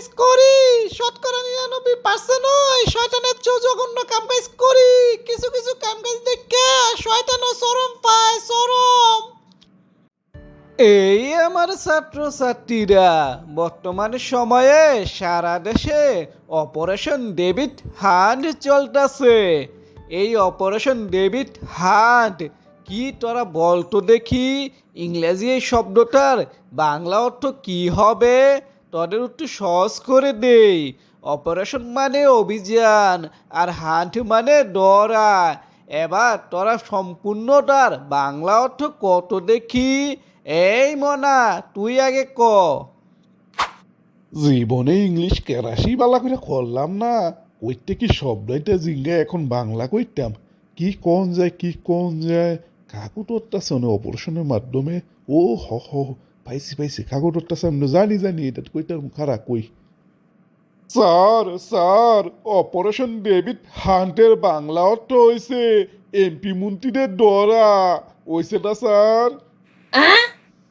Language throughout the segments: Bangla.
কাজ করি, শতকরা নিরানব্বই পার্সেন্ট শয়তানের চেয়েও জঘন্য কাম কাজ করি। কিছু কিছু কাম কাজ দেখে পায় এই আমার ছাত্রছাত্রীরা, বর্তমান সময়ে সারা দেশে অপারেশন ডেভিড হান্ট চলতেছে। এই অপারেশন ডেভিড হান্ট কি তোরা বলতো দেখি? ইংরেজি এই শব্দটার বাংলা অর্থ কি হবে? তোদের একটু সহজ করে দেই। অপারেশন মানে অভিযান, আর হান্ট মানে ডরা। এবার তোরা সম্পূর্ণটার বাংলা অর্থ কত দেখি? এই মনা, তুই আগে ক। জীবনে ইংলিশ কেরাসি বালা করে করলাম না। ওইটা কি শব্দটা জিঙ্গা এখন বাংলা কইতাম? কি কোন যায়, কি কোন যায়? কাকুটরটা শোনে অপারেশনের মাধ্যমে ও হ হ। পাইছি পাইছি কাকুটরটা সামনে জানি জানি এটা কইটার খারা কই স্যার স্যার অপারেশন ডেভিড হান্টের বাংলা অর্থ হয়েছে এমপি মন্ত্রীদের ডরা হয়েছে না স্যার?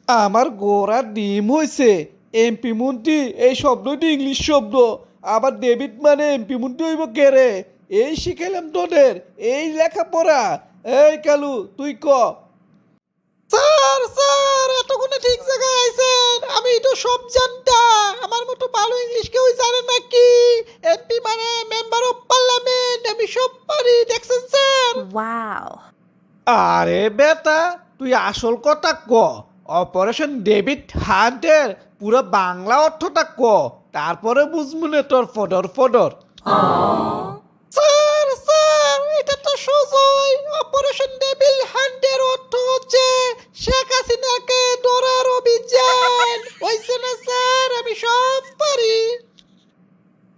আমার গোড়ার ডিম হয়েছে এমপি মন্ত্রী এই শব্দটি ইংলিশ শব্দ। আবার ডেভিড মানে এমপি মন্ত্রী হইব কেরে এই শিখাইলাম তোদের এই লেখাপড়া। এই কালু তুই ক? Sir sir! ঠিক জায়গায় আইছেন। আমি তো সব জানতাম আমার মতো ভালো ইংলিশ কেউ জানে নাকি এমপি মানে মেম্বার অফ পার্লামেন্ট আমি সব পারি দেখছেন স্যার? Wow. আরে বেটা তুই আসল কথা ক। অপারেশন ডেভিড হান্টের পুরো বাংলা অর্থটা ক। তারপরে বুঝব না তোর ফডর ফডর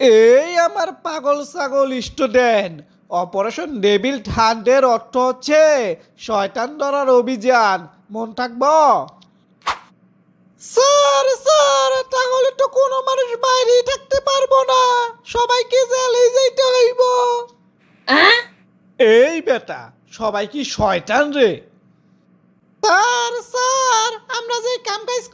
এই আমার পাগল ছাগল স্টুডেন্ট। অপারেশন ডেভিল হান্টের অর্থ হচ্ছে শয়তান ধরার অভিযান। মন থাকব? স্যার স্যার তাহলে তো কোনো মানুষ বাইরে থাকতে পারব না। সবাইকে জেলে যেতে হইব। এই বেটা সবাই কি শয়তান রে? স্যার স্যার আমরা যে কাম কাজ